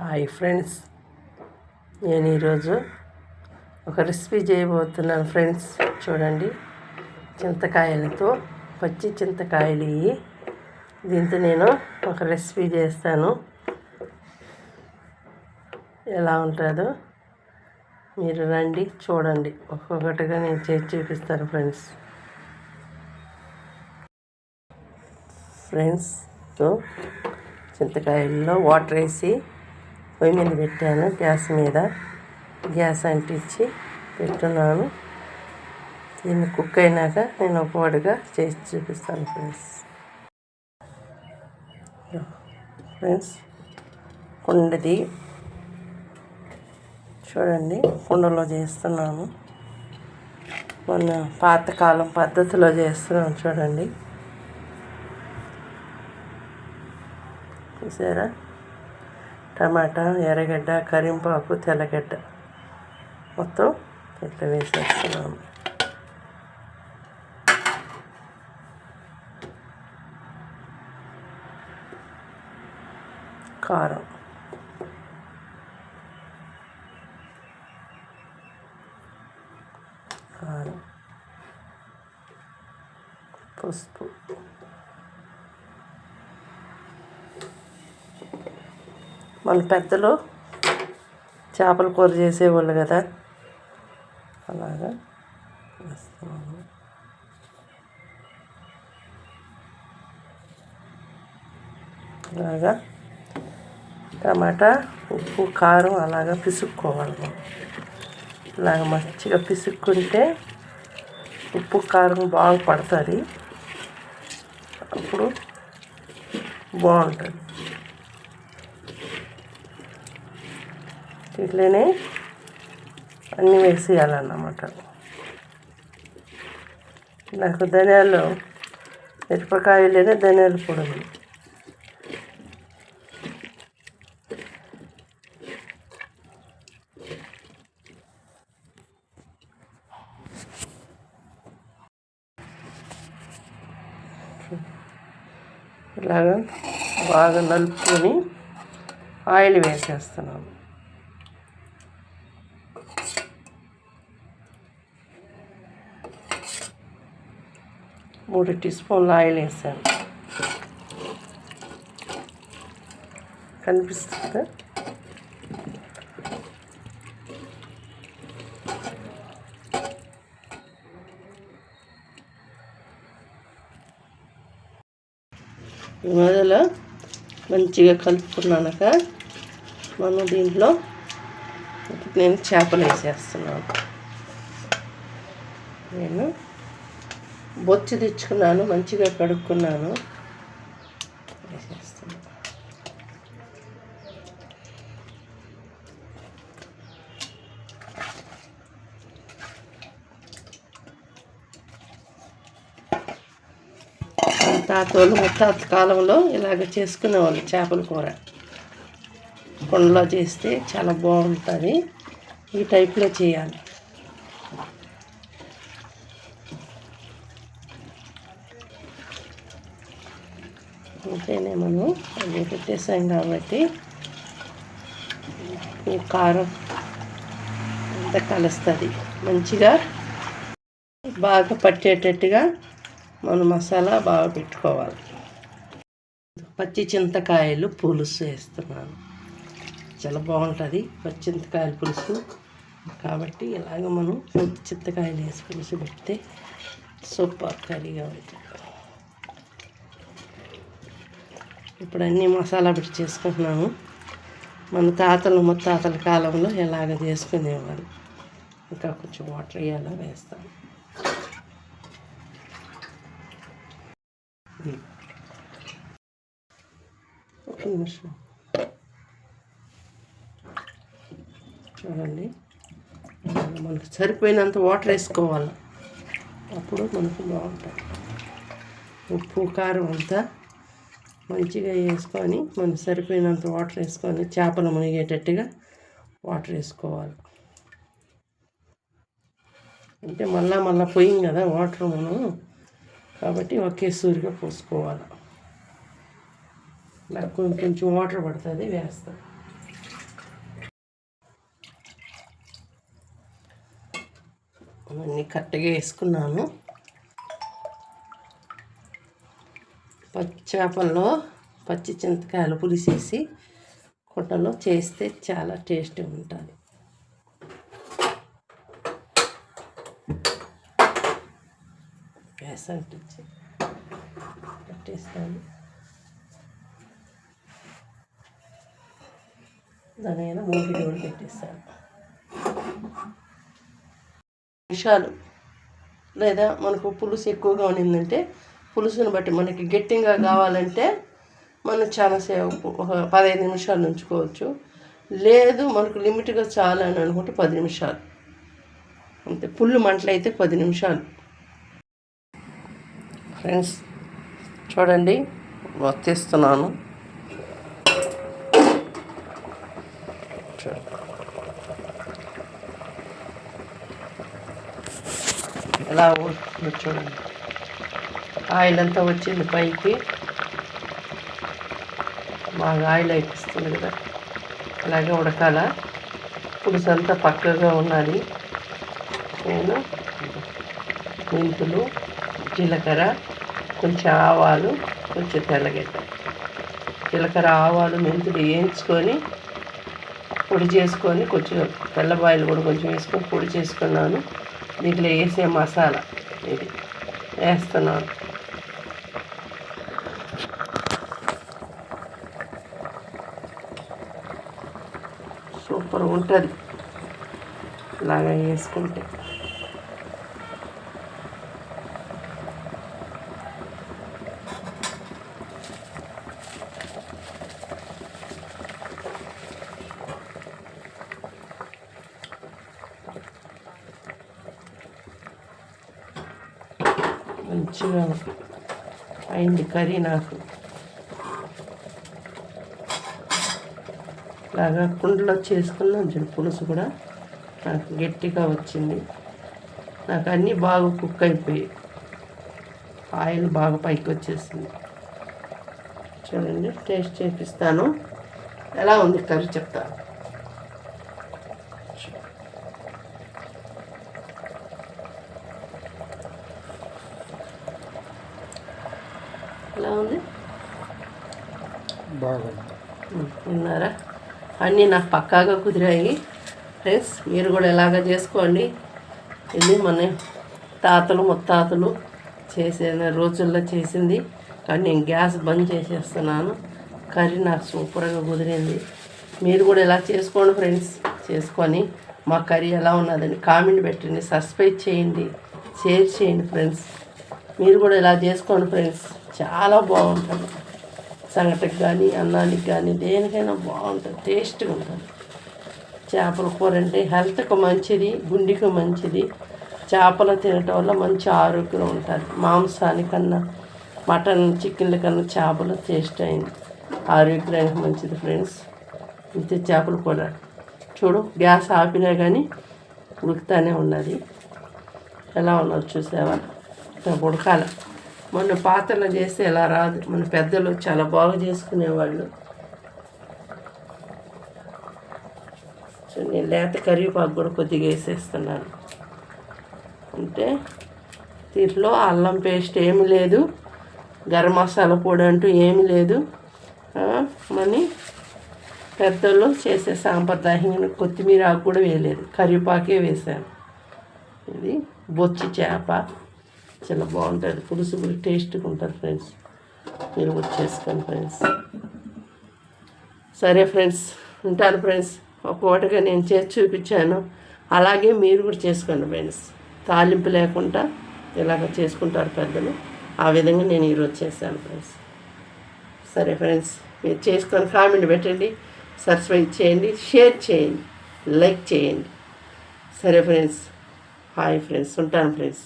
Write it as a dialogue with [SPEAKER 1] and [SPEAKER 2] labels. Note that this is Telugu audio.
[SPEAKER 1] Hi friends. నేను ఈరోజు ఒక రెసిపీ చేయబోతున్నాను ఫ్రెండ్స్. చూడండి. చింతకాయలతో పచ్చి చింతకాయలు ఇవి. దీంతో నేను ఒక రెసిపీ చేస్తాను. ఎలా ఉంటుందో మీరు రండి చూడండి. ఒక్కొక్కటిగా నేను చేసి చూపిస్తాను ఫ్రెండ్స్. ఫ్రెండ్స్తో చింతకాయల్లో వాటర్ వేసి పొయ్యి మీద పెట్టాను. గ్యాస్ మీద గ్యాస్ అంటించి పెట్టున్నాను. దీన్ని కుక్ అయినాక నేను ఒక పొడిగా చేసి చూపిస్తాను ఫ్రెండ్స్. ఫ్రెండ్స్ కుండది చూడండి కుండలో చేస్తున్నాను. మొన్న పాతకాలం పద్ధతిలో చేస్తున్నాను చూడండి. చూసారా? టమాటా ఎర్రగడ్డ కరింపాకు తెల్లగడ్డ. మొత్తం ఇట్లా వేసేస్తున్నాము. కారం కారం. మన పెద్దలు చేపల కూర చేసేవాళ్ళు కదా. అలాగా వేస్తున్నాము అలాగా టమాటా ఉప్పు కారం అలాగా పిసుక్కోవాలి మనం. ఇలాగ మంచిగా పిసుక్కుంటే ఉప్పు కారం బాగా పడుతుంది. అప్పుడు బాగుంటుంది. ఇట్లనే అన్నీ వేసేయాలన్నమాట. నాకు ధనియాలు మిరపకాయలేనే ధనియాల పొడి ఇలాగ ఇలాగా బాగా నలుపుకొని ఆయిల్ వేసేస్తున్నాము మూడు టీ స్పూన్లు ఆయిల్ వేసాను. కనిపిస్తుందా? మొదలు మంచిగా కలుపుకున్నాక మనం దీంట్లో నేను చేపలు వేసేస్తున్నాను. నేను బొచ్చు తెచ్చుకున్నాను మంచిగా కడుక్కున్నాను. తాతోళ్ళు ముత్తాత కాలంలో ఇలాగ చేసుకునేవాళ్ళు చేపల కూర. కుండలో చేస్తే చాలా బాగుంటుంది. ఈ టైప్లో చేయాలి. అంతేనే మనం అది పెట్టేసాం కాబట్టి ఈ కారం అంతా కలుస్తుంది. మంచిగా బాగా పట్టేటట్టుగా మనం మసాలా బాగా పెట్టుకోవాలి. పచ్చి చింతకాయలు పులుసు వేస్తున్నాను. చాలా బాగుంటుంది పచ్చి చింతకాయల పులుసు. కాబట్టి ఇలాగ మనం పచ్చి చింతకాయలు వేసి పులుసు పెడితే సూపర్ కర్రీగా ఉంటుంది. ఇప్పుడు అన్నీ మసాలా పెట్టి చేసుకుంటున్నాము. మన తాతలు ముత్తాతల కాలంలో ఎలాగ చేసుకునేవారు ఇంకా కొంచెం వాటర్ వేయాలా వేస్తాం. ఒక నిమిషం. చూడండి. మనకు సరిపోయినంత వాటర్ వేసుకోవాలి. అప్పుడు మనకు బాగుంటుంది. ఉప్పు కారం అంతా మంచిగా వేసుకొని మనం సరిపోయినంత వాటర్ వేసుకొని చేపలు మునిగేటట్టుగా వాటర్ వేసుకోవాలి. అంటే మళ్ళా మళ్ళా పోయింది కదా వాటర్ మనం. కాబట్టి ఒకే సూరిగా పోసుకోవాలి. నాకు కొంచెం వాటర్ పడుతుంది వేస్తాం. అన్నీ కరెక్ట్గా వేసుకున్నాను. పచ్చి చేపల్లో పచ్చి చింతకాయలు పులిసేసి కుండలో చేస్తే చాలా టేస్టీ ఉంటుంది. గ్యాస్ అంటించి పెట్టేస్తాను. దానిపైన మూడు కూడా పెట్టేస్తాను. నిమిషాలు లేదా మనకు పులుసు ఎక్కువగా ఉన్నిందంటే పులుసుని బట్టి మనకి గట్టిగా కావాలంటే మనం చాలాసేపు ఒక పదహైదు నిమిషాలు ఉంచుకోవచ్చు. లేదు మనకు లిమిట్గా చాలని అని అనుకుంటే పది నిమిషాలు. అంతే. పుల్లు మంటలైతే పది నిమిషాలు. ఫ్రెండ్స్ చూడండి వర్తిస్తున్నాను ఎలా చూడండి. ఆయిల్ అంతా వచ్చింది పైకి. బాగా ఆయిల్ అయిపిస్తుంది కదా. అలాగే ఉడకాల. పులుసు అంతా పక్కగా ఉండాలి. నేను మెంతులు జీలకర్ర కొంచెం ఆవాలు కొంచెం తెల్లగడ్డ. జీలకర్ర ఆవాలు మెంతులు వేయించుకొని పొడి చేసుకొని కొంచెం తెల్లబాయిలు కూడా కొంచెం వేసుకొని పొడి చేసుకున్నాను. దీంట్లో వేసే మసాలా ఇది. వేస్తున్నాను. సూపర్ ఉంటుంది. ఇలాగా వేసుకుంటే మంచిగా అయింది కర్రీ నాకు. లాగా కుండలో చేసుకున్నాం చూడు పులుసు కూడా. నాకు గట్టిగా వచ్చింది. నాకు అన్నీ బాగా కుక్ అయిపోయి ఆయిల్ బాగా పైకి వచ్చేసింది. చూడండి టేస్ట్ చేపిస్తాను. ఎలా ఉంది కర్రీ చెప్తాను ఎలా ఉంది?
[SPEAKER 2] బాగుంది.
[SPEAKER 1] విన్నారా అన్నీ నాకు పక్కాగా కుదిరాయి. ఫ్రెండ్స్ మీరు కూడా ఇలాగ చేసుకోండి. ఇది మన తాతలు ముత్తాతలు చేసే రోజుల్లో చేసింది. కానీ నేను గ్యాస్ బంద్ చేసేస్తున్నాను. కర్రీ నాకు సూపర్గా కుదిరింది. మీరు కూడా ఇలా చేసుకోండి ఫ్రెండ్స్. చేసుకొని మా కర్రీ ఎలా ఉన్నదని కామెంట్ పెట్టండి. సబ్స్క్రైబ్ చేయండి. షేర్ చేయండి ఫ్రెండ్స్. మీరు కూడా ఇలా చేసుకోండి ఫ్రెండ్స్. చాలా బాగుంటుంది. సంగటికి కానీ అన్నానికి కానీ దేనికైనా బాగుంటుంది టేస్ట్గా ఉంటుంది. చేపల కూర అంటే హెల్త్కు మంచిది గుండెకు మంచిది. చేపలు తినటం వల్ల మంచి ఆరోగ్యం ఉంటుంది. మాంసానికన్నా మటన్ చికెన్ల కన్నా చేపలు టేస్ట్ అయింది. ఆరోగ్యానికి మంచిది ఫ్రెండ్స్ ఇంతే చేపల కూర. చూడు గ్యాస్ ఆపినా కానీ ఉడుకుతానే ఉన్నది. ఎలా ఉన్నది చూసావా? ఉడకాలి ఉడకాల. మొన్న పాత్రలో చేస్తే ఎలా రాదు. మన పెద్దలు చాలా బాగా చేసుకునేవాళ్ళు. సో నేను లేత కరివేపాకు కూడా కొద్దిగా వేసేస్తున్నాను. అంటే దీంట్లో అల్లం పేస్ట్ ఏమి లేదు. గరం మసాలా పొడి అంటూ ఏమి లేదు. మని పెద్దలు చేసే సాంప్రదాయంగా కొత్తిమీర ఆకు కూడా వేయలేదు. కరివేపాకే వేసాను ఇది బొచ్చి చేప. చాలా బాగుంటుంది. పులుసు కూడా టేస్ట్గా ఉంటుంది ఫ్రెండ్స్. మీరు కూడా చేసుకోండి ఫ్రెండ్స్. సరే ఫ్రెండ్స్ ఉంటాను ఫ్రెండ్స్. ఒక్కొక్కటిగా నేను చేసి చూపించాను. అలాగే మీరు కూడా చేసుకోండి ఫ్రెండ్స్. తాలింపు లేకుండా ఇలాగ చేసుకుంటారు పెద్దలు. ఆ విధంగా నేను ఈరోజు చేశాను ఫ్రెండ్స్. సరే ఫ్రెండ్స్ మీరు చేసుకొని కామెంట్ పెట్టండి సబ్స్క్రైబ్ చేయండి షేర్ చేయండి లైక్ చేయండి. సరే ఫ్రెండ్స్ హాయ్ ఫ్రెండ్స్ ఉంటాను ఫ్రెండ్స్.